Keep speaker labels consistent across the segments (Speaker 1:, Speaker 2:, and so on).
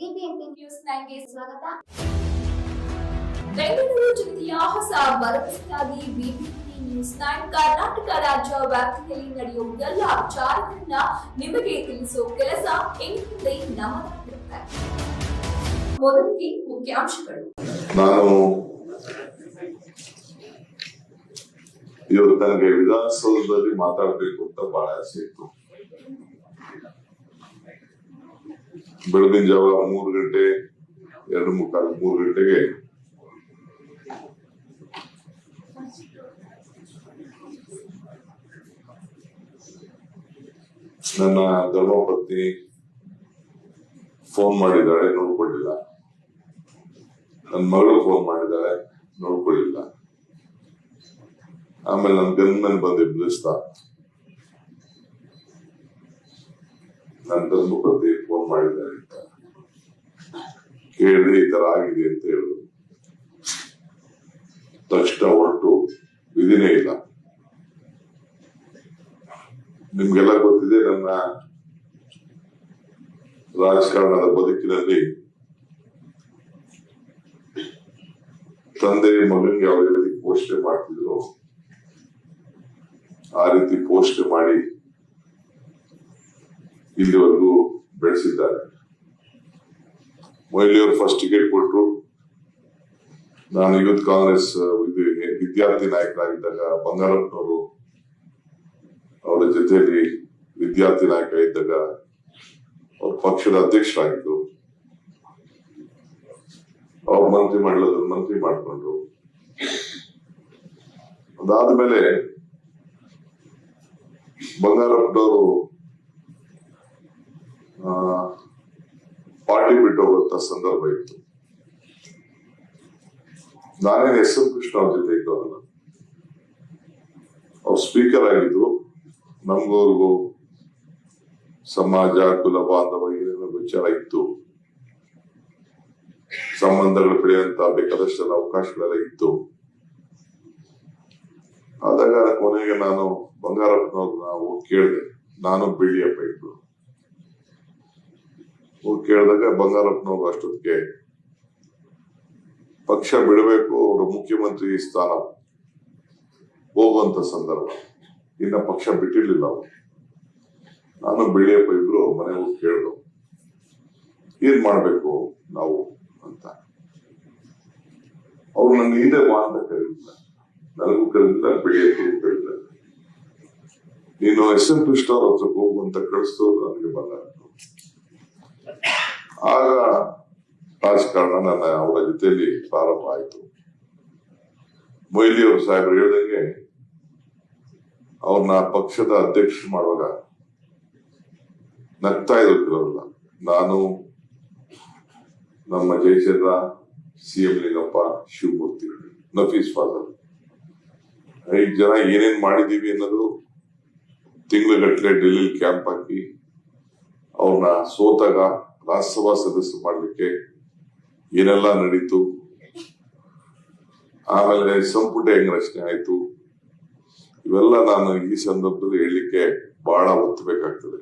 Speaker 1: BBMP news ನೈನ್ಗೆ ಸ್ವಾಗತ.
Speaker 2: ಬೆಂಗಳೂರು ಜಿಲ್ಲೆಯ ಹೊಸ ಭರವಸೆಯಾಗಿ ಬಿಬಿಎಂಪಿ ನ್ಯೂಸ್ ನೈನ್ ಕರ್ನಾಟಕ ರಾಜ್ಯ ವ್ಯಾಪ್ತಿಯಲ್ಲಿ ನಡೆಯುವ ಎಲ್ಲ ವಿಚಾರಗಳನ್ನ ನಿಮಗೆ ತಿಳಿಸುವ ಕೆಲಸ ಇನ್ಮುಂದೆ ನಮ್ಮದಾಗಿರುತ್ತೆ ಮೊದಲಿಗೆ ಮುಖ್ಯಾಂಶಗಳು.
Speaker 3: ನಾನು ಇವತ್ತು ನನಗೆ ವಿಧಾನಸೌಧದಲ್ಲಿ ಮಾತಾಡಬೇಕು ಅಂತ ಬಹಳ ಆಸೆ ಇತ್ತು. ಬೆಳಗಿನ ಜಾವ ಮೂರು ಗಂಟೆ, ಎರಡು ಮುಕ್ಕಾಲು, ಮೂರು ಗಂಟೆಗೆ ನನ್ನ ಧರ್ಮಪತ್ನಿ ಫೋನ್ ಮಾಡಿದ್ದಾಳೆ ನೋಡ್ಕೊಳ್ಳಿಲ್ಲ ನನ್ನ ಮಗಳು ಫೋನ್ ಮಾಡಿದ್ದಾಳೆ ನೋಡ್ಕೊಳ್ಳಿಲ್ಲ ಆಮೇಲೆ ನನ್ನ ಗಂಡನ ಬಂದು ಎಬ್ಬಿಸ್ತಾ ನನ್ನ ಧರ್ಮಪತಿ ಫೋನ್ ಮಾಡಿದ್ದಾರೆ ಅಂತ. ಕೇಳಿದ್ರೆ ಈ ತರ ಆಗಿದೆ ಅಂತ ಹೇಳಿದ್ರು ತಕ್ಷಣ ಹೊರಟು ವಿಧಿನೇ ಇಲ್ಲ. ನಿಮ್ಗೆಲ್ಲ ಗೊತ್ತಿದೆ ನನ್ನ ರಾಜಕಾರಣದ ಬದುಕಿನಲ್ಲಿ ತಂದೆ ಮಗನಿಗೆ ಯಾವ ರೀತಿ ಪೋಷಣೆ ಮಾಡ್ತಿದ್ರು. ಆ ರೀತಿ ಪೋಷಣೆ ಮಾಡಿ ಇಲ್ಲಿವರೆಗೂ ಬೆಳೆಸಿದ್ದಾರೆ. ಮೊಯ್ಲಿಯವರು ಫಸ್ಟ್ ಟಿಕೆಟ್ ಕೊಟ್ಟರು ನಾನು ಯೂತ್ ಕಾಂಗ್ರೆಸ್, ಇದು ವಿದ್ಯಾರ್ಥಿ ನಾಯಕರಾಗಿದ್ದಾಗ ಬಂಗಾರಪ್ಪನವರು ಅವರ ಜೊತೆಯಲ್ಲಿ ವಿದ್ಯಾರ್ಥಿ ನಾಯಕ ಇದ್ದಾಗ ಅವ್ರ ಪಕ್ಷದ ಅಧ್ಯಕ್ಷರಾಗಿದ್ದರು ಅವ್ರು ಮಂತ್ರಿ ಮಂಡಲದ ಮಂತ್ರಿ ಮಾಡ್ಕೊಂಡ್ರು. ಅದಾದ್ಮೇಲೆ ಬಂಗಾರಪ್ಪನವರು ಪಾರ್ಟಿ ಬಿಟ್ಟು ಹೋಗುವಂತ ಸಂದರ್ಭ ಇತ್ತು. ನಾನೇನು ಎಸ್ ಎಂ ಕೃಷ್ಣ ಅವ್ರ ಜೊತೆ ಇದ್ದವಲ್ಲ ಅವ್ರು ಸ್ಪೀಕರ್ ಆಗಿದ್ರು. ನಮ್ಗವ್ರಿಗೂ ಸಮಾಜ, ಕುಲ, ಬಾಂಧವ ಏನೇನೋ ವಿಚಾರ ಇತ್ತು. ಸಂಬಂಧಗಳು ಬೆಳೆಯುವಂತ ಬೇಕಾದಷ್ಟೆಲ್ಲ ಅವಕಾಶಗಳೆಲ್ಲ ಇತ್ತು. ಆದಾಗ ಕೊನೆಗೆ ನಾನು ಬಂಗಾರಪ್ಪನವ್ರನ್ನ ಕೇಳಿದೆ. ನಾನು ಬೆಳ್ಳಿಯಪ್ಪ ಹೋಗಿ ಕೇಳಿದಾಗ ಬಂಗಾರಪ್ಪನವ್ರು ಅಷ್ಟೊತ್ತಿಗೆ ಪಕ್ಷ ಬಿಡಬೇಕು, ಅವರು ಮುಖ್ಯಮಂತ್ರಿ ಸ್ಥಾನ ಹೋಗುವಂತ ಸಂದರ್ಭ. ಇನ್ನ ಪಕ್ಷ ಬಿಟ್ಟಿರ್ಲಿಲ್ಲ ಅವರು. ನಾನು ಬೆಳ್ಳಿಯಪ್ಪ ಇಬ್ರು ಮನೆ ಹೋಗಿ ಕೇಳಿದ್ರು ಏನ್ ಮಾಡ್ಬೇಕು ನಾವು ಅಂತ. ಅವ್ರು ನನ್ನ ಹಿಂದೆ ಬಾ ಅಂತ ಕರೀತಾರೆ ನನಗೂ ಕರೀತಾರೆ ಬೆಳೆಯಕ್ಕೂ ಕರೀತಾರೆ ನೀನು ಎಸ್ ಎಂ ಕೃಷ್ಣ ಅವ್ರ ಹತ್ರಕ್ಕೆ ಹೋಗುವಂತ ಕಳಿಸ್ತವ್ರು ನನಗೆ ಬಂದ ಆಗ ರಾಜಕಾರಣ ನನ್ನ ಅವರ ಜೊತೆಯಲ್ಲಿ ಪ್ರಾರಂಭ ಆಯಿತು. ಮೊಯ್ಲಿಯವರು ಸಾಹೇಬರು ಹೇಳ್ದಂಗೆ ಅವ್ರನ್ನ ಪಕ್ಷದ ಅಧ್ಯಕ್ಷ ಮಾಡುವಾಗ ನಗ್ತಾ ಇದ್ರು ಕೆಲವರೆಲ್ಲ. ನಾನು, ನಮ್ಮ Jayachandra, C M Lingappa, Shivamurthy, Nafees father. ಐದು ಜನ ಏನೇನ್ ಮಾಡಿದೀವಿ ಅನ್ನೋದು ತಿಂಗಳುಗಟ್ಟಲೆ ಡೆಲ್ಲಿ ಕ್ಯಾಂಪ್ ಹಾಕಿ ಅವ್ರನ್ನ ಸೋತಾಗ ರಾಜ್ಯಸಭಾ ಸದಸ್ಯರು ಮಾಡಲಿಕ್ಕೆ ಏನೆಲ್ಲ ನಡೀತು? ಆಮೇಲೆ ಸಂಪುಟ ಹೆಂಗ್ ರಚನೆ ಆಯ್ತು? ಇವೆಲ್ಲ ನಾನು ಈ ಸಂದರ್ಭದಲ್ಲಿ ಹೇಳಲಿಕ್ಕೆ ಬಹಳ ಒತ್ತಬೇಕಾಗ್ತದೆ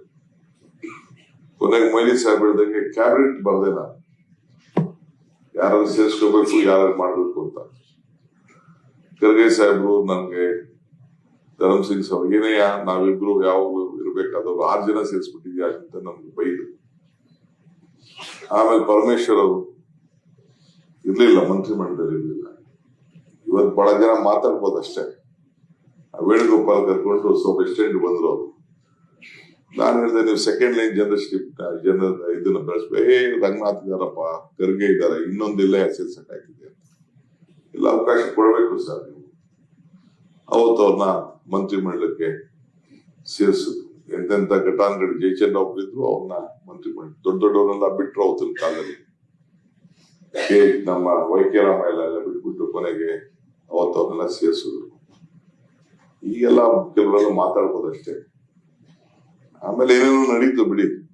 Speaker 3: ಕೊನೆಗೆ ಮೈಲಿ ಸಾಹೇಬ್ ಹೇಳಿದಂಗೆ ಕ್ಯಾಬಿನೆಟ್ ಬರ್ದೆ ನಾನು. ಯಾರು ಸೇರಿಸ್ಕೋಬೇಕು ಯಾರು ಮಾಡಬೇಕು ಅಂತ. ಖರ್ಗೆ ಸಾಹೇಬ್ರು ನನ್ಗೆ ಧರಮ್ ಸಿಂಗ್ ಸಾಹೇಬ್ ಏನೇ ನಾವಿಬ್ರು ಯಾವ ಇರ್ಬೇಕಾದವ್ರು ಆರು ಜನ ಸೇರಿಸ್ಬಿಟ್ಟಿದ್ಯಾ ಅಂತ ನಮ್ಗೆ ಬೈದು ಆಮೇಲೆ ಪರಮೇಶ್ವರ್ ಅವರು ಇರಲಿಲ್ಲ, ಮಂತ್ರಿ ಮಂಡಲದಲ್ಲಿ ಇರಲಿಲ್ಲ. ಇವತ್ತು ಬಹಳ ಜನ ಮಾತಾಡ್ಬೋದು ಅಷ್ಟೇ. ವೇಣುಗೋಪಾಲ್ ಕರ್ಕೊಂಡು ಸ್ವಲ್ಪ ಎಕ್ಸ್ಟೆಂಡ್ ಬಂದ್ರು ಅವರು. ನಾನು ಹೇಳಿದೆ, ನೀವು ಸೆಕೆಂಡ್ ಲೈನ್ ಜನರಲ್ ಜನರ ಇದನ್ನ ಬೆಳೆಸ್ಬೇಕು. ಏ, ರಂಗನಾಥ್ ಇದಾರಪ್ಪ, ಖರ್ಗೆ ಇದಾರೆ ಇನ್ನೊಂದಿಲ್ಲ ಹಾಕಿದೆ ಅಂತ. ಇಲ್ಲ ಅವಕಾಶ ಕೊಡಬೇಕು ಸರ್ ನೀವು. ಅವತ್ತು ಅವ್ರನ್ನ ಮಂತ್ರಿ ಮಂಡಲಕ್ಕೆ ಸೇರಿಸಿದ್ರು. ಎಂತೆಂತ ಘಟಾನ್ಗಡಿ ಜಯಚಂದ್ರ ಒಬ್ಬರಿದ್ರು ಅವ್ರನ್ನ ಮಂತ್ರಿ ಮಾಡಿ. ದೊಡ್ಡ ದೊಡ್ಡವರೆಲ್ಲ ಬಿಟ್ರು ಅವತ್ತಿನ ಕಾಲದಲ್ಲಿ. ನಮ್ಮ ವೈ ಕೆ ಬಿಟ್ಟು ಎಲ್ಲ ಬಿಟ್ಬಿಟ್ಟು ಕೊನೆಗೆ ಅವತ್ತು ಅವ್ರನ್ನೆಲ್ಲ ಸೇರಿಸಿದ್ರು. ಈಗೆಲ್ಲ ಕೆಲವರೆಲ್ಲ ಮಾತಾಡ್ಬೋದಷ್ಟೇ ಆಮೇಲೆ ಏನೇನು ನಡೀತು ಬಿಡಿ.